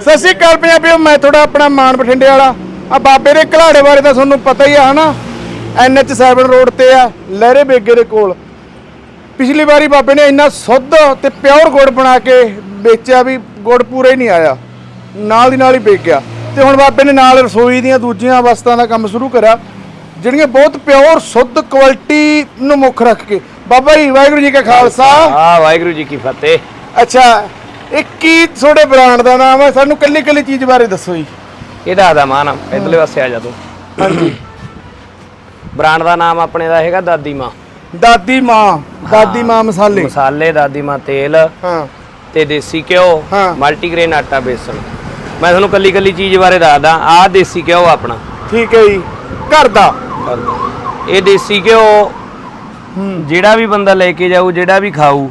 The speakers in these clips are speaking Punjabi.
ਸਤਿ ਸ਼੍ਰੀ ਅਕਾਲ ਪੰਜਾਬੀਓ ਮੈਂ ਤੁਹਾਡਾ ਆਪਣਾ ਮਾਨ ਬਠਿੰਡੇ ਵਾਲਾ। ਆ ਬਾਬੇ ਦੇ ਘਲਾੜੇ ਬਾਰੇ ਤਾਂ ਤੁਹਾਨੂੰ ਪਤਾ ਹੀ ਆ ਹਨਾ? NH7 ਰੋਡ ਤੇ ਆ ਲਹਿਰੇ ਬੇਗੇ ਦੇ ਕੋਲ। ਪਿਛਲੀ ਵਾਰੀ ਬਾਬੇ ਨੇ ਇੰਨਾ ਸੁੱਧ ਤੇ ਪਿਓਰ ਗੁੜ ਬਣਾ ਕੇ ਵੇਚਿਆ ਵੀ ਗੁੜ ਪੂਰਾ ਹੀ ਨਹੀਂ ਆਇਆ। ਨਾਲ ਦੀ ਨਾਲ ਹੀ ਵੇਚ ਗਿਆ। ਤੇ ਹੁਣ ਬਾਬੇ ਨੇ ਨਾਲ ਰਸੋਈ ਦੀਆਂ ਦੂਜੀਆਂ ਵਸਤਾਂ ਦਾ ਕੰਮ ਸ਼ੁਰੂ ਕਰਿਆ ਜਿਹੜੀਆਂ ਬਹੁਤ ਪਿਓਰ ਸੁੱਧ ਕੁਆਲਿਟੀ ਨੂੰ ਮੁੱਖ ਰੱਖ ਕੇ। ਬਾਬਾ ਜੀ ਵਾਹਿਗੁਰੂ ਜੀ ਕਾ ਖਾਲਸਾ। ਆ ਵਾਹਿਗੁਰੂ ਜੀ ਕੀ ਫਤਿਹ। ਅੱਛਾ ਇਹ ਕੀ ਤੁਹਾਡੇ ਬ੍ਰਾਂਡ ਦਾ ਨਾਮ ਹੈ ਸਾਨੂੰ ਕੱਲੀ ਕੱਲੀ ਚੀਜ਼ ਬਾਰੇ ਦੱਸੋ ਜੀ। ਇਹਦਾ ਆਦਾ ਮਾਨ ਇੱਧਰਲੇ ਪਾਸੇ ਆ ਜਾ ਤੂੰ। ਹਾਂਜੀ। ਬ੍ਰਾਂਡ ਦਾ ਨਾਮ ਆਪਣੇ ਦਾ ਹੈਗਾ ਦਾਦੀ ਮਾਂ। ਦਾਦੀ ਮਾਂ ਦਾਦੀ ਮਾਂ ਮਸਾਲੇ। ਮਸਾਲੇ ਦਾਦੀ ਮਾਂ ਤੇਲ ਹਾਂ। ਤੇ ਦੇਸੀ ਘਿਓ ਹਾਂ। ਮਲਟੀਗ੍ਰੇਨ ਆਟਾ ਬੇਸਣ ਮੈਂ ਤੁਹਾਨੂੰ ਕੱਲੀ ਕੱਲੀ ਚੀਜ਼ ਬਾਰੇ ਦੱਸਦਾ ਆਹ ਦੇਸੀ ਘਿਓ ਆਪਣਾ। ਠੀਕ ਹੈ ਜੀ। ਘਰ ਦਾ। ਇਹ ਦੇਸੀ ਘਿਓ ਜਿਹੜਾ ਵੀ ਬੰਦਾ ਲੈ ਕੇ ਜਾਊ ਜਿਹੜਾ ਵੀ ਖਾਊ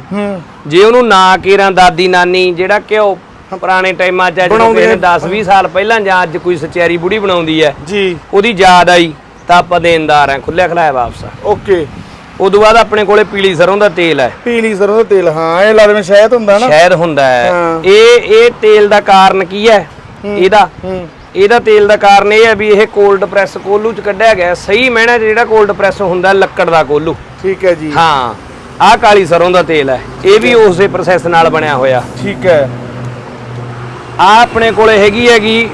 ਜੇ ਉਹਨੂੰ ਨਾ ਕੇਰਾਂ ਦਾਦੀ ਨਾਨੀ ਜਿਹੜਾ ਘਿਓ ਪੁਰਾਣੇ ਟਾਈਮਾਂ 'ਚ ਨੇ। 10 20 ਸਾਲ ਪਹਿਲਾਂ ਜਾਂ ਅੱਜ ਕੋਈ ਸਚਿਆਰੀ ਬੁੜੀ ਬਣਾਉਂਦੀ ਹੈ ਜੀ। ਉਹਦੀ ਯਾਦ ਆਈ ਤਾਂ ਆਪਾਂ ਦੇਣਦਾਰ ਆ ਖੁੱਲਿਆ ਖਲਾਇਆ ਵਾਪਸ ਓਕੇ। ਉਦੋਂ ਬਾਅਦ ਆਪਣੇ ਕੋਲੇ ਪੀਲੀ ਸਰੋਂ ਦਾ ਤੇਲ ਹੈ। ਪੀਲੀ ਸਰੋਂ ਦਾ ਤੇਲ ਹਾਂ ਇਹ ਲੱਗਦਾ ਸ਼ਾਇਦ ਹੁੰਦਾ ਨਾ। ਸ਼ਾਇਦ ਹੁੰਦਾ ਹੈ। ਇਹ ਇਹ ਤੇਲ ਦਾ ਕਾਰਨ ਕੀ ਹੈ? ਇਹਦਾ? ਇਹਦਾ ਤੇਲ ਦਾ ਕਾਰਨ ਇਹ ਹੈ ਵੀ ਇਹ ਕੋਲਡ ਪ੍ਰੈਸ ਕੋਲੂ ਚ ਕੱਢਿਆ ਗਿਆ ਸਹੀ ਮਹਿਣਾ ਜਿਹੜਾ ਕੋਲਡ ਪ੍ਰੈਸ ਹੁੰਦਾ ਲੱਕੜ ਦਾ ਕੋਲੂ। ਠੀਕ ਹੈ ਜੀ। ਹਾਂ ਆਹ ਕਾਲੀ ਸਰੋਂ ਦਾ ਤੇਲ ਹੈ। ਇਹ ਵੀ ਉਸੇ ਪ੍ਰੋਸੈਸ ਨਾਲ ਬਣਿਆ ਹੋਇਆ। ਠੀਕ ਹੈ। ਆ ਆਪਣੇ ਕੋਲੇ ਹੈਗੀ ਹੈਗੀ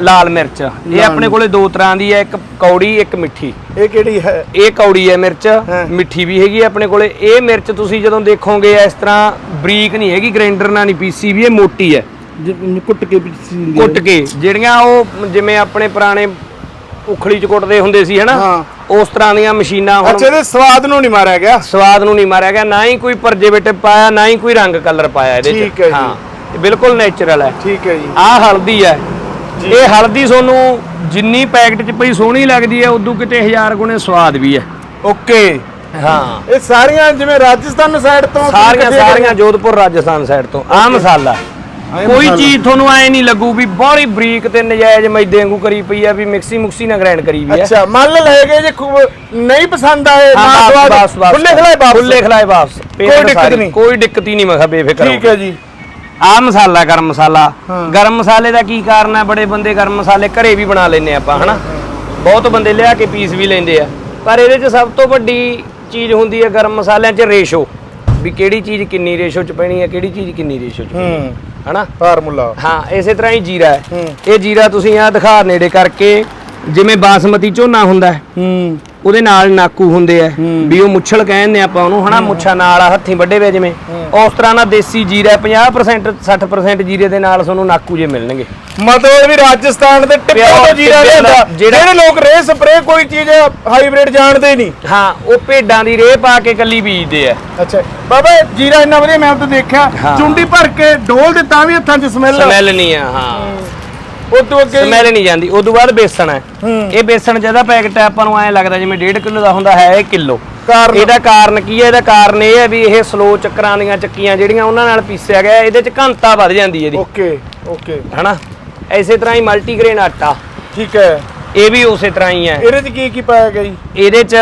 ਲਾਲ ਮਿਰਚ। ਇਹ ਆਪਣੇ ਕੋਲੇ ਦੋ ਤਰ੍ਹਾਂ ਦੀ ਹੈ ਇੱਕ ਕੌੜੀ ਇੱਕ ਮਿੱਠੀ। ਇਹ ਕਿਹੜੀ ਹੈ? ਇਹ ਕੌੜੀ ਹੈ ਮਿਰਚ। ਮਿੱਠੀ ਵੀ ਹੈਗੀ ਆਪਣੇ ਕੋਲੇ। ਇਹ ਮਿਰਚ ਤੁਸੀਂ ਜਦੋਂ ਦੇਖੋਗੇ ਇਸ ਤਰ੍ਹਾਂ ਬਰੀਕ ਨਹੀਂ ਹੈਗੀ ਗ੍ਰਾਈਂਡਰ ਨਾਲ ਨਹੀਂ ਪੀਸੀ ਵੀ ਇਹ ਮੋਟੀ ਹੈ। ਕੁੱਟ ਕੇ ਪੀਸੀ ਕੁੱਟ ਕੇ। ਜਿਹੜੀਆਂ ਉਹ ਜਿਵੇਂ ਆਪਣੇ ਪੁਰਾਣੇ ਉਖਲੀ ਚ ਕੁੱਟਦੇ ਹੁੰਦੇ ਸੀ ਹਨਾ? ਹਾਂ। ਉਸ ਤਰ੍ਹਾਂ ਦੀਆਂ ਮਸ਼ੀਨਾਂ ਹੁਣ ਅੱਛਾ ਇਹਦੇ ਸਵਾਦ ਨੂੰ ਨਹੀਂ ਮਾਰਿਆ ਗਿਆ? ਸਵਾਦ ਨੂੰ ਨਹੀਂ ਮਾਰਿਆ ਗਿਆ ਨਾ ਹੀ ਕੋਈ ਪਰਜੇਵੇਟਿਵ ਪਾਇਆ ਨਾ ਹੀ ਕੋਈ ਰੰਗ ਕਲਰ ਪਾਇਆ ਇਹਦੇ ਚ। ਠੀਕ ਹੈ ਜੀ। ਇਹ ਬਿਲਕੁਲ ਨੇਚਰਲ ਹੈ। ਠੀਕ ਹੈ ਜੀ। ਆਹ ਹਲਦੀ ਹੈ। ਇਹ ਹਲਦੀ ਤੁਹਾਨੂੰ ਜਿੰਨੀ ਪੈਕਟ ਚ ਪਈ ਸੋਹਣੀ ਲੱਗਦੀ ਹੈ ਉਦੋਂ ਕਿਤੇ ਹਜ਼ਾਰ ਗੁਣੇ ਸਵਾਦ ਵੀ ਹੈ। ਓਕੇ। ਹਾਂ। ਇਹ ਸਾਰੀਆਂ ਜਿਵੇਂ ਰਾਜਸਥਾਨ ਸਾਈਡ ਤੋਂ ਸਾਰੀਆਂ ਸਾਰੀਆਂ ਜੋਧਪੁਰ ਰਾਜਸਥਾਨ ਸਾਈਡ ਤੋਂ। ਆਹ ਮਸਾਲਾ। ਕੋਈ। ਚੀਜ਼ ਤੁਹਾਨੂੰ ਐ ਨਹੀਂ ਲੱਗੂ ਵੀ ਬੜੀ ਬਰੀਕ ਤੇ ਨਜਾਇਜ਼ ਮੈਦੇ ਵਾਂਗੂ ਕਰੀ ਪਈ ਆ ਵੀ ਮਿਕਸੀ ਮੁਕਸੀ ਨਾ ਗ੍ਰਾਈਂਡ ਕਰੀ ਵੀ ਹੈ ਅੱਛਾ ਮੰਨ ਲੈ ਗਏ ਜੇ ਖੂਬ ਨਹੀਂ ਪਸੰਦ ਆਏ ਨਾ ਹਾਂ, ਸਵਾਦ ਬਸ ਬਸ। ਖੁੱਲੇ ਖਲਾਏ ਵਾਪਸ। ਖੁੱਲੇ ਖਲਾਏ ਵਾਪਸ। ਕੋਈ ਦਿੱਕਤ ਨਹੀਂ। ਕੋਈ ਦਿੱਕਤ ਹੀ ਨਹੀਂ ਮੈਂ ਕਿਹਾ ਬੇਫਿਕਰ ਠੀਕ ਹੈ ਜੀ। ਆ ਮਸਾਲਾ ਗਰਮ ਮਸਾਲਾ। ਗਰਮ ਮਸਾਲੇ ਦਾ ਕੀ ਕਾਰਨ ਹੈ ਬੜੇ ਬੰਦੇ ਗਰਮ ਮਸਾਲੇ ਘਰੇ ਵੀ ਬਣਾ ਲੈਨੇ ਆਪਾਂ ਹਨਾ? ਬਹੁਤ ਬੰਦੇ ਲਿਆ ਕੇ ਪੀਸ ਵੀ ਲੈਂਦੇ ਆ। ਪਰ ਇਹਦੇ 'ਚ ਸਭ ਤੋਂ ਵੱਡੀ ਚੀਜ਼ ਹੁੰਦੀ ਹੈ ਗਰਮ ਮਸਾਲਿਆਂ 'ਚ ਰੇਸ਼ੋ। ਵੀ ਕਿਹੜੀ ਚੀਜ਼ ਕਿੰਨੀ ਰੇਸ਼ੋ 'ਚ ਪੈਣੀ ਹੈ ਕਿਹੜੀ ਚੀਜ਼ ਕਿੰਨੀ ਰੇਸ਼ੋ 'ਚ ਹੂੰ। ਹਨਾ? ਫਾਰਮੂਲਾ। ਹਾਂ ਇਸੇ ਤਰ੍ਹਾਂ ਹੀ ਜੀਰਾ ਹੈ। ਇਹ ਜੀਰਾ ਤੁਸੀਂ ਆ ਦਿਖਾ ਨੇੜੇ ਕਰਕੇ ਜਿਵੇਂ ਬਾਸਮਤੀ ਝੋਨਾ ਹੁੰਦਾ ਹੈ। ਹੂੰ। ਉਹਦੇ ਨਾਲ ਨਾਕੂ ਹੁੰਦੇ ਆ। ਵੀ ਉਹ ਮੁੱਛਲ ਕਹਿੰਦੇ ਆਪਾਂ ਉਹਨੂੰ ਹਨਾ ਮੁੱਛਾਂ ਨਾਲ ਹੱਥੀਂ ਵੱਡੇ ਵੇ ਜਿਵੇਂ। ਉਸ ਤਰ੍ਹਾਂ ਦਾ ਦੇਸੀ ਜੀਰਾ 50% 60% ਜੀਰੇ ਦੇ ਨਾਲ ਤੁਹਾਨੂੰ ਨਾਕੂ ਜੇ ਮਿਲਣਗੇ। ਮਤਲਬ ਵੀ ਰਾਜਸਥਾਨ ਦੇ ਟਿੱਪੇ ਤੋਂ ਜੀਰਾ ਲਿਆਂਦਾ ਜਿਹੜਾ- ਲੋਕ ਰੇ ਸਪਰੇ ਕੋਈ ਚੀਜ਼ ਹਾਈਬ੍ਰਿਡ ਜਾਣਦੇ ਨਹੀਂ। ਹਾਂ ਉਹ ਭੇਡਾਂ ਦੀ ਰੇਹ ਪਾ ਕੇ ਕੱਲੀ ਬੀਜਦੇ ਆ। ਅੱਛਾ। ਬਾਬਾ ਜੀਰਾ ਇੰਨਾ ਵਧੀਆ ਮੈਂ ਤਾਂ ਦੇਖਿਆ। ਚੁੰਡੀ ਭਰ ਕੇ ਡੋਲ ਦੇ ਤਾਂ ਵੀ ਹੱਥਾਂ 'ਚ ਸਮੈਲ ਸਮੈਲ ਨਹੀਂ ਆ ਹਾਂ। ਉਹ ਤੋਂ ਅੱਗੇ ਸਮੈਲ ਨਹੀਂ ਜਾਂਦੀ। ਉਦੋਂ ਬਾਅਦ ਬੇਸਣ ਹੈ। ਇਹ ਬੇਸਣ ਜਿਹਦਾ ਪੈਕਟ ਹੈ ਆਪਾਂ ਨੂੰ ਐਂ ਲੱਗਦਾ ਜਿਵੇਂ 1.5 ਕਿਲੋ ਦਾ ਹੁੰਦਾ ਹੈ ਇਹ ਕਿਲੋ। ਇਹਦਾ ਕਾਰਨ ਕੀ ਹੈ? ਇਹਦਾ ਕਾਰਨ ਇਹ ਹੈ ਵੀ ਇਹ ਸਲੋ ਚੱਕਰਾਂ ਦੀਆਂ ਚੱਕੀਆਂ ਜਿਹੜੀਆਂ ਉਹਨਾਂ ਨਾਲ ਪੀਸਿਆ ਗਿਆ ਇਹਦੇ ਚ ਘਣਤਾ ਵੱਧ ਜਾਂਦੀ ਹੈ ਇਹਦੀ। Okay okay. ਹਨਾ? ਐਸੇ ਤਰ੍ਹਾਂ ਹੀ ਮਲਟੀਗ੍ਰੇਨ ਆਟਾ। ਠੀਕ ਹੈ। ਇਹ ਵੀ ਉਸੇ ਤਰ੍ਹਾਂ ਹੀ ਹੈ। ਇਹਦੇ 'ਚ ਕੀ ਕੀ ਪਾਇਆ ਗਿਆ ਜੀ? ਇਹਦੇ ਚ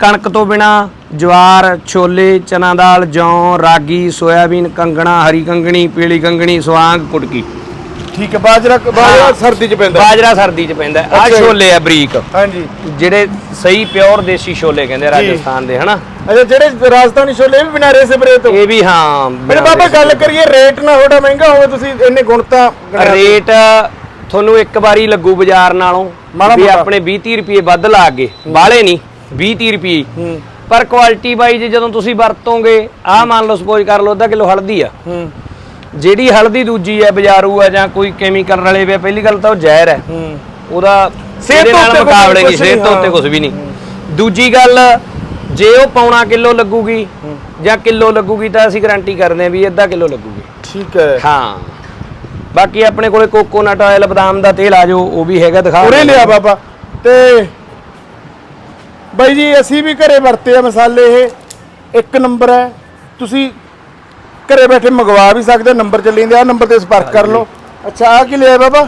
ਕਣਕ ਤੋਂ ਬਿਨਾ ਜਵਾਰ ਛੋਲੇ ਚਨਾ ਦਾਲ ਜੌਂ ਰਾਗੀ ਸੋਇਆਬੀਨ ਕੰਗਣਾ ਹਰੀ ਕੰਗਣੀ ਪੀਲੀ ਕੰਗਣੀ ਸਵਾਂਗ ਕੁਟਕੀ। ਠੀਕ ਹੈ ਬਾਜਰਾ ਬਾਜਰਾ। ਸਰਦੀ 'ਚ ਪੈਂਦਾ। ਬਾਜਰਾ ਸਰਦੀ ਚ ਪੈਂਦਾ। ਆ। ਛੋਲੇ ਆ ਬਰੀਕ। ਹਾਂਜੀ। ਜਿਹੜੇ ਸਹੀ ਪਿਓਰ ਦੇਸੀ ਛੋਲੇ ਕਹਿੰਦੇ ਆ। ਰਾਜਸਥਾਨ ਦੇ ਹਨਾ? ਅੱਛਾ ਜਿਹੜੇ ਰਾਜਸਥਾਨੀ ਛੋਲੇ ਵੀ ਬਿਨਾਂ ਰੇ ਸਪਰੇ ਤੋਂ? ਇਹ ਵੀ ਹਾਂ ਮੇਰੇ ਬਾਬਾ ਗੱਲ ਕਰੀਏ ਰੇਟ ਨਾ ਥੋੜਾ ਮਹਿੰਗਾ ਹੋਵੇ ਤੁਸੀਂ ਇੰਨੇ ਗੁਣ ਤਾਂ ਰੇਟ ਤੁਹਾਨੂੰ ਇੱਕ ਵਾਰੀ ਲੱਗੂ ਬਾਜ਼ਾਰ ਨਾਲੋਂ ਵੀ। ਆਪਣੇ 20 30 ਰੁਪਏ ਵੱਧ ਲਾ ਕੇ ਬਾਹਲੇ ਨਹੀਂ 20 30 ਰੁਪਏ ਪਰ ਕੁਆਲਿਟੀ ਵਾਈਜ਼ ਜਦੋਂ ਤੁਸੀਂ ਵਰਤੋਗੇ ਆਹ ਮੰਨ ਲਓ ਸਪੋਜ਼ ਕਰ ਲਓ ਅੱਧਾ ਕਿਲੋ ਹਲਦੀ ਆ। ਹੂੰ। ਜਿਹੜੀ ਹਲਦੀ ਦੂਜੀ ਹੈ ਬਾਜ਼ਾਰੂ ਆ ਜਾਂ ਕੋਈ ਕੈਮੀਕਲ ਰਲੇ ਵੇ ਪਹਿਲੀ ਗੱਲ ਤਾਂ ਉਹ ਜ਼ਹਿਰ ਹੈ। ਹੂੰ। ਉਹਦਾ ਸਿਹਤ ਉੱਤੇ ਮੁਕਾਬਲੇ ਨਹੀਂ ਸਿਹਤ ਉੱਤੇ ਹਾਂ। ਕੁਝ ਵੀ ਨਹੀਂ। ਦੂਜੀ ਗੱਲ ਜੇ ਉਹ ਪੌਣਾ ਕਿਲੋ ਲੱਗੂਗੀ ਜਾਂ ਕਿਲੋ ਲੱਗੂਗੀ ਤਾਂ ਅਸੀਂ ਗਾਰੰਟੀ ਕਰਦੇ ਹਾਂ ਵੀ ਅੱਧਾ ਕਿਲੋ ਲੱਗੂਗੀ। ਠੀਕ ਹੈ। ਹਾਂ। ਬਾਕੀ ਆਪਣੇ ਕੋਲੇ ਕੋਕੋਨਟ ਆਇਲ ਬਦਾਮ ਦਾ ਤੇਲ ਆ ਜੋ ਉਹ ਵੀ ਹੈਗਾ ਦਿਖਾ ਉਰੇ ਲਿਆ ਬਾਬਾ। ਤੇ ਬਾਈ ਜੀ ਅਸੀਂ ਵੀ ਘਰੇ ਵਰਤੇ ਆ ਮਸਾਲੇ ਇਹ। ਇੱਕ ਨੰਬਰ ਹੈ ਤੁਸੀਂ ਘਰੇ ਬੈਠੇ ਮੰਗਵਾ ਵੀ ਸਕਦੇ ਹੋ ਨੰਬਰ ਚੱਲੀ ਜਾਂਦੇ ਆ ਨੰਬਰ ਤੇ ਸੰਪਰਕ ਕਰ ਲਓ। ਅੱਛਾ ਆ ਕੀ ਲਿਆ ਬਾਬਾ?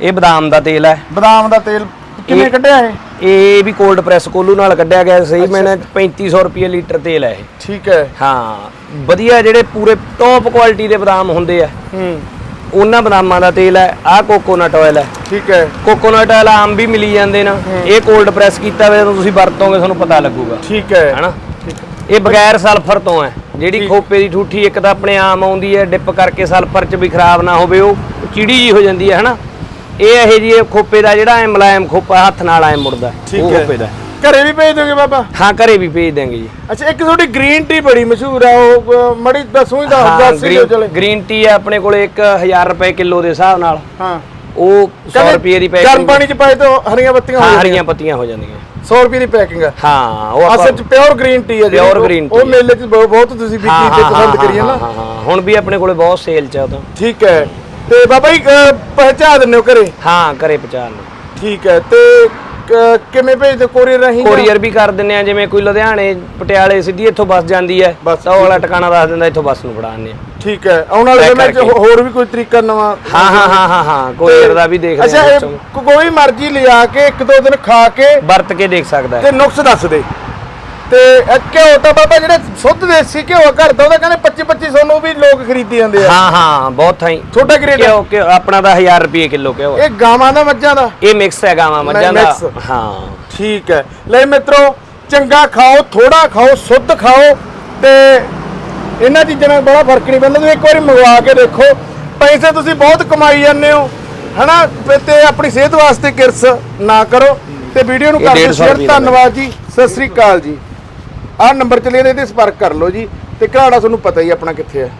ਇਹ ਬਦਾਮ ਦਾ ਤੇਲ ਹੈ। ਬਦਾਮ ਦਾ ਤੇਲ। ਕਿਵੇਂ ਕੱਢਿਆ ਇਹ? ਇਹ ਵੀ ਕੋਲਡ ਪ੍ਰੈਸ ਕੋਲੂ ਨਾਲ ਕੱਢਿਆ ਗਿਆ ਸਹੀ ਮੈਨੇ 3500 ਰੁਪਏ ਲੀਟਰ ਤੇਲ ਹੈ ਇਹ। ਠੀਕ ਹੈ। ਹਾਂ ਵਧੀਆ ਜਿਹੜੇ ਪੂਰੇ ਟੌਪ ਕੁਆਲਿਟੀ ਦੇ ਬਦਾਮ ਹੁੰਦੇ ਆ। ਹੂੰ। ਉਹਨਾਂ ਬਦਾਮਾਂ ਦਾ ਤੇਲ ਹੈ ਆਹ ਕੋਕੋਨਟ ਆਇਲ ਹੈ। ਠੀਕ ਹੈ। ਕੋਕੋਨਟ ਆਇਲ ਆਮ ਵੀ ਮਿਲੀ ਜਾਂਦੇ ਨਾ ਇਹ ਕੋਲਡ ਪ੍ਰੈਸ ਕੀਤਾ ਹੋਇਆ ਜਦੋਂ ਤੁਸੀਂ ਵਰਤੋਗੇ ਤੁਹਾਨੂੰ ਪਤਾ ਲੱਗੂਗਾ। ਠੀਕ ਹੈ। ਹਨਾ? ਇਹ ਬਗੈਰ ਸਲਫਰ ਤੋਂ ਹੈ। ਜਿਹੜੀ ਖੋਪੇ ਦੀ ਠੂਠੀ ਇੱਕ ਤਾਂ ਆਪਣੇ ਆਮ ਆਉਂਦੀ ਹੈ ਡਿਪ ਕਰਕੇ ਸਲਫਰ ਚ ਵੀ ਖਰਾਬ ਨਾ ਹੋਵੇ ਉਹ ਚਿੜੀ ਜੀ ਹੋ ਜਾਂਦੀ ਹੈ ਹਨਾ? ਇਹ ਇਹ ਜੀ ਖੋਪੇ ਦਾ ਜਿਹੜਾ ਐ ਮੁਲਾਇਮ ਖੋਪਾ ਹੱਥ ਨਾਲ ਐ ਮੁੜਦਾ ਉਹ ਖੋਪੇ ਦਾ। ਘਰੇ ਵੀ ਭੇਜ ਦੋਗੇ ਬਾਬਾ? ਹਾਂ ਘਰੇ ਵੀ ਭੇਜ ਦੇਂਗੇ ਜੀ। ਅੱਛਾ ਇੱਕ ਤੁਹਾਡੀ ਗ੍ਰੀਨ ਟੀ ਬੜੀ ਮਸ਼ਹੂਰ ਹੈ ਉਹ ਮੜੀ ਦੱਸੋ ਹੀ ਦੱਸ ਦੱਸ ਚਲੇ। ਗ੍ਰੀਨ ਟੀ ਹੈ ਆਪਣੇ ਕੋਲੇ 1000 ਰੁਪਏ ਕਿਲੋ ਦੇ ਹਿਸਾਬ ਨਾਲ। ਹਾਂ। ਉਹ 100 ਰੁਪਏ ਦੀ ਗਰਮ ਪੈਕਿੰਗ ਪਾਣੀ ਚ ਪਾਏ ਤਾਂ ਹਰੀਆਂ ਬੱਤੀਆਂ ਹੋ ਹਾਂ ਜਾਂਦੀਆਂ। ਹਰੀਆਂ ਪੱਤੀਆਂ ਹੋ ਜਾਂਦੀਆਂ। 100 ਰੁਪਏ ਦੀ ਪੈਕਿੰਗ ਹੈ ਹਾਂ ਉਹ ਆਪਾਂ ਅਸਲ ਚ ਪਿਓਰ ਗ੍ਰੀਨ ਟੀ ਹੈ ਜਿਹੜੀ, Pure ਉਹ- green ਉਹ tea ਮੇਲੇ ਚ ਬਹੁਤ ਬਹੁਤ ਤੁਸੀਂ ਵੀ ਹਾਂ, ਪੀਤੇ ਹਾਂ, ਪਸੰਦ ਹਾਂ, ਕਰੀਏ ਨਾ। ਹਾਂ, ਹਾਂ, ਹੁਣ ਵੀ ਆਪਣੇ ਕੋਲੇ ਬਹੁਤ ਸੇਲ ਚ ਆ ਉਹ ਤਾਂ। ਠੀਕ ਹੈ। ਤੇ ਬਾਬਾ ਜੀ ਅਹ, ਪਹੁੰਚਾ ਦਿੰਦੇ ਹੋ ਘਰੇ? ਹਾਂ ਘਰੇ ਪਹੁੰਚਾ ਲਓ ਠੀਕ ਹੈ। ਤੇ ਕਿਵੇਂ ਭੇਜਦੇ ਕੋਰੀਅਰ ਰਾਹੀਂ ਕੋਰੀਅਰ ਵੀ ਕਰ ਦਿੰਨੇ ਆ ਜਿਵੇਂ ਕੋਈ ਲੁਧਿਆਣੇ ਪਟਿਆਲੇ ਸਿੱਧੀ ਇੱਥੋਂ ਬੱਸ ਜਾਂਦੀ ਹੈ ਤਾਂ ਉਹ ਵਾਲਾ ਟਿਕਾਣਾ ਦੱਸ ਦਿੰਦਾ ਇੱਥੋਂ ਬੱਸ ਨੂੰ ਫੜਾਉਂਦੇ ਆ। ਠੀਕ ਹੈ। ਆਉਣ ਵਾਲੇ ਸਮੇਂ ਚ। ਹੋਰ ਵੀ ਕੋਈ ਤਰੀਕਾ ਨਵਾਂ? ਹਾਂ ਹਾਂ ਹਾਂ ਹਾਂ ਹਾਂ ਕੋਰੀਅਰ ਦਾ ਵੀ ਦੇਖਦੇ ਅੱਛਾ ਆ ਕੋ- ਕੋਈ ਮਰਜ਼ੀ ਲਿਆ ਕੇ ਇੱਕ ਦੋ ਦਿਨ ਖਾ ਕੇ ਵਰਤ ਕੇ ਦੇਖ ਸਕਦਾ ਤੇ ਨੁਕਸ ਦੱਸ ਦੇ। ਤੇ ਇਹ ਘਿਓ ਤਾਂ ਬਾਬਾ ਜਿਹੜੇ ਸੁੱਧ ਦੇਸੀ ਘਿਓ ਘਰ ਦਾ ਉਹਦਾ ਕਹਿੰਦੇ 25 2500 ਨੂੰ ਵੀ ਲੋਕ ਖਰੀਦੀ ਜਾਂਦੇ ਆ। ਹਾਂ ਹਾਂ ਬਹੁਤ ਥਾਈ। ਛੋਟਾ ਗ੍ਰੇਡ ਕਿਉਂ ਕਿ ਆਪਣਾ ਤਾਂ 1000 ਰੁਪਏ ਕਿਲੋ ਕਿਉਂ ਇਹ ਗਾਵਾਂ ਦਾ ਮੱਝਾਂ ਦਾ? ਇਹ ਮਿਕਸ ਹੈ ਗਾਵਾਂ ਮੱਝਾਂ ਦਾ। ਹਾਂ। ਠੀਕ ਹੈ। ਲੈ ਮਿੱਤਰੋ ਚੰਗਾ ਖਾਓ ਥੋੜਾ ਖਾਓ ਸੁੱਧ ਖਾਓ ਤੇ ਇਹਨਾਂ ਚੀਜ਼ਾਂ ਨਾਲ ਬੜਾ ਫ਼ਰਕ ਨਹੀਂ ਪੈਂਦਾ। ਤੁਸੀਂ ਇੱਕ ਵਾਰੀ ਮੰਗਵਾ ਕੇ ਦੇਖੋ। ਪੈਸੇ ਤੁਸੀਂ ਬਹੁਤ ਕਮਾਈ ਜਾਂਦੇ ਹੋ ਹਨਾ? ਤੇ- ਤੇ ਆਪਣੀ ਸਿਹਤ ਵਾਸਤੇ ਕਿਰਸ ਨਾ ਕਰੋ। ਤੇ ਵੀਡੀਓ ਨੂੰ ਇਹ ਕਰ ਦਿਓ 150 ਸ਼ੇਅਰ ਰੁਪਏ ਦਾ। ਧੰਨਵਾਦ ਜੀ। ਸਤਿ ਸ੍ਰੀ ਅਕਾਲ ਜੀ। ਆਹ ਨੰਬਰ ਚੱਲੇ ਇਹਦੇ ਤੇ ਸੰਪਰਕ ਕਰ ਲਓ ਜੀ। ਤੇ ਘਰਾੜਾ ਤੁਹਾਨੂੰ ਪਤਾ ਹੀ ਆਪਣਾ ਕਿੱਥੇ ਹੈ